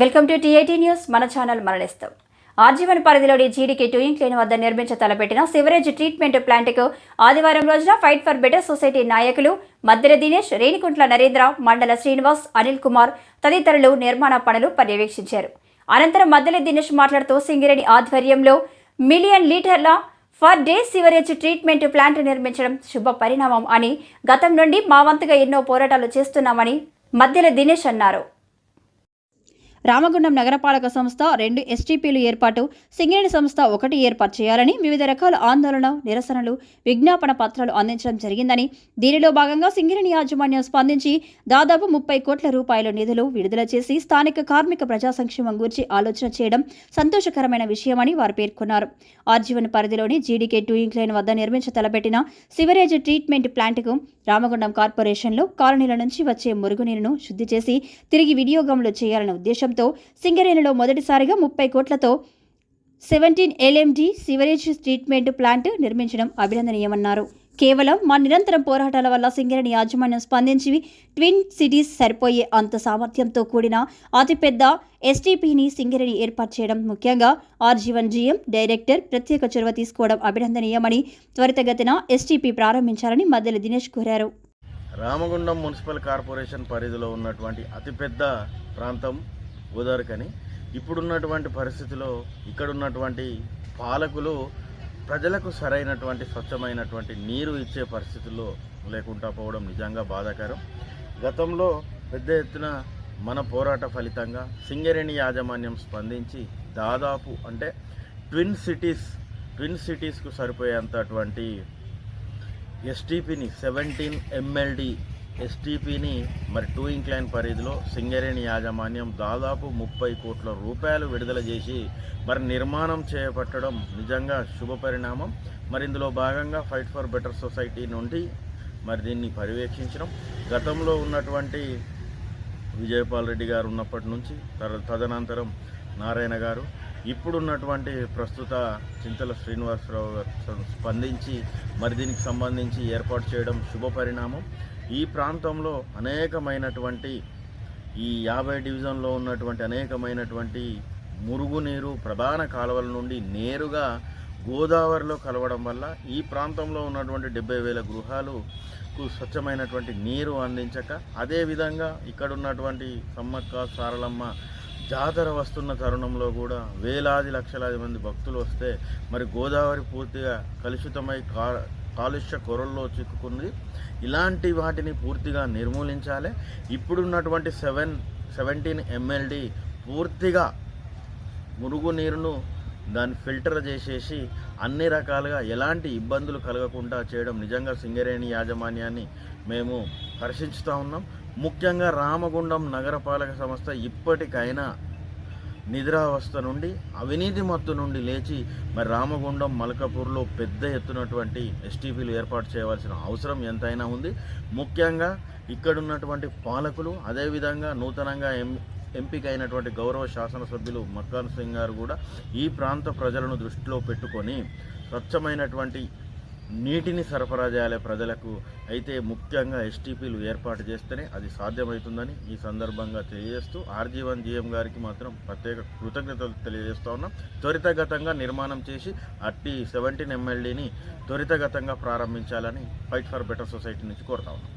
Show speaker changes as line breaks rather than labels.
Welcome to TIT news. మన channel మరణిస్తాం. RG one పరిధిలోని జీడీకి టూ లేన్ వద్ద నిర్మించ తలపెట్టిన సివరేజ్ ట్రీట్మెంట్ ప్లాంట్కు ఆదివారం రోజున ఫైట్ ఫర్ బెటర్ సొసైటీ నాయకులు మద్దెల దినేష్ రేణికుంట్ల నరేంద్ర మండల శ్రీనివాస్ అనిల్ కుమార్ తదితరులు నిర్మాణ పనులు పర్యవేక్షించారు. అనంతరం మద్దెల దినేష్ మాట్లాడుతూ సింగిరేణి ఆధ్వర్యంలో మిలియన్ లీటర్ల per day sewerage treatment plant నిర్మించడం శుభ పరిణామం అని గతం నుండి మా వంతుగా ఎన్నో పోరాటాలు చేస్తున్నామని మద్దెల దినేష్ అన్నారు. రామగుండం నగరపాలక సంస్థ రెండు ఎస్టీపీలు ఏర్పాటు సింగరేణి సంస్థ ఒకటి ఏర్పాటు చేయాలని వివిధ రకాల ఆందోళన నిరసనలు విజ్ఞాపన పత్రాలు అందించడం జరిగిందని దీనిలో భాగంగా సింగరేణి యాజమాన్యం స్పందించి దాదాపు ముప్పై కోట్ల రూపాయల నిధులు విడుదల చేసి స్థానిక కార్మిక ప్రజా సంక్షేమం గురించి ఆలోచన చేయడం సంతోషకరమైన విషయమని వారు పేర్కొన్నారు. ఆర్జీవన్ పరిధిలోని జీడీకే టూ ఇంక్లైన్ వద్ద నిర్మించ తలపెట్టిన సివరేజ్ ట్రీట్మెంట్ ప్లాంట్కు రామగుండం కార్పొరేషన్లో కాలనీల నుంచి వచ్చే మురుగునీరును శుద్ధి చేసి తిరిగి వినియోగంలో చేయాలనే ఉద్దేశంతో సింగరేణిలో మొదటిసారిగా ముప్పై కోట్లతో seventeen LMD sewerage treatment plant నిర్మించడం అభినందనీయమన్నారు. కేవలం మా నిరంతరం పోరాటాల వల్ల సింగరేణి యాజమాన్యం స్పందించి ట్విన్ సిటీస్ సరిపోయే అంత సామర్థ్యంతో కూడిన అతిపెద్ద ఎస్టీపీని సింగరేణి ఏర్పాటు చేయడం ముఖ్యంగా ఆర్జీవన్ జీఎం డైరెక్టర్ ప్రత్యేక చొరవ తీసుకోవడం అభినందనీయమని త్వరితగతిన ఎస్టీపీ ప్రారంభించాలని మద్దెల దినేష్ కోరారు.
రామగుండం మున్సిపల్ కార్పొరేషన్ పరిధిలో ఉన్నటువంటి అతిపెద్ద ప్రాంతం గోదావరికని ఇప్పుడున్నటువంటి పరిస్థితిలో ఇక్కడ ఉన్నటువంటి పాలకులు ప్రజలకు సరైనటువంటి స్వచ్ఛమైనటువంటి నీరు ఇచ్చే పరిస్థితుల్లో లేకుండా పోవడం నిజంగా బాధాకరం. గతంలో పెద్ద ఎత్తున మన పోరాట ఫలితంగా సింగరేణి యాజమాన్యం స్పందించి దాదాపు అంటే ట్విన్ సిటీస్ ట్విన్ సిటీస్కు సరిపోయేంతటువంటి ఎస్టీపీని సెవెంటీన్ ఎంఎల్డీ ఎస్టీపీని మరి టూ ఇంక్లైన్ పరిధిలో సింగరేణి యాజమాన్యం దాదాపు ముప్పై కోట్ల రూపాయలు విడుదల చేసి మరి నిర్మాణం చేపట్టడం నిజంగా శుభ పరిణామం. మరి ఇందులో భాగంగా ఫైట్ ఫర్ బెటర్ సొసైటీ నుండి మరి దీన్ని పర్యవేక్షించడం. గతంలో ఉన్నటువంటి విజయపాల్ రెడ్డి గారు ఉన్నప్పటి నుంచి తదనంతరం నారాయణ గారు ఇప్పుడున్నటువంటి ప్రస్తుత చింతల శ్రీనివాసరావు గారు స్పందించి మరి దీనికి సంబంధించి ఏర్పాటు చేయడం శుభ పరిణామం. ఈ ప్రాంతంలో అనేకమైనటువంటి ఈ యాభై డివిజన్లో ఉన్నటువంటి అనేకమైనటువంటి మురుగునీరు ప్రధాన కాలువల నుండి నేరుగా గోదావరిలో కలవడం వల్ల ఈ ప్రాంతంలో ఉన్నటువంటి డెబ్బై వేల గృహాలకు స్వచ్ఛమైనటువంటి నీరు అందించక అదేవిధంగా ఇక్కడ ఉన్నటువంటి సమ్మక్క సారలమ్మ జాతర వస్తున్న తరుణంలో కూడా వేలాది లక్షలాది మంది భక్తులు వస్తే మరి గోదావరి పూర్తిగా కలుషితమై కా కాలుష్య కొరల్లో చిక్కుకుంది. ఇలాంటి వాటిని పూర్తిగా నిర్మూలించాలి. ఇప్పుడున్నటువంటి సెవెన్ సెవెంటీన్ ఎంఎల్డి పూర్తిగా మురుగునీరును దాన్ని ఫిల్టర్ చేసేసి అన్ని రకాలుగా ఎలాంటి ఇబ్బందులు కలగకుండా చేయడం నిజంగా సింగరేణి యాజమాన్యాన్ని మేము హర్షించుతూ ఉన్నాం. ముఖ్యంగా రామగుండం నగరపాలక సంస్థ ఇప్పటికైనా నిద్రావస్థ నుండి అవినీతి మత్తు నుండి లేచి మరి రామగుండం మలకపూర్లో పెద్ద ఎత్తునటువంటి ఎస్టీపీలు ఏర్పాటు చేయవలసిన అవసరం ఎంతైనా ఉంది. ముఖ్యంగా ఇక్కడున్నటువంటి పాలకులు అదేవిధంగా నూతనంగా ఎం ఎంపికైనటువంటి గౌరవ శాసనసభ్యులు మక్కాన్ సింగ్ గారు కూడా ఈ ప్రాంత ప్రజలను దృష్టిలో పెట్టుకొని స్వచ్ఛమైనటువంటి నీటిని సరఫరా చేయాలి ప్రజలకు. అయితే ముఖ్యంగా ఎస్టీపీలు ఏర్పాటు చేస్తేనే అది సాధ్యమవుతుందని ఈ సందర్భంగా తెలియజేస్తూ ఆర్జీవన్ జీఎం గారికి మాత్రం ప్రత్యేక కృతజ్ఞతలు తెలియజేస్తూ ఉన్నాం. త్వరితగతంగా నిర్మాణం చేసి అట్టి సెవెంటీన్ ఎమ్మెల్యేని త్వరితగతంగా ప్రారంభించాలని ఫైట్ ఫర్ బెటర్ సొసైటీ నుంచి కోరుతా ఉన్నాం.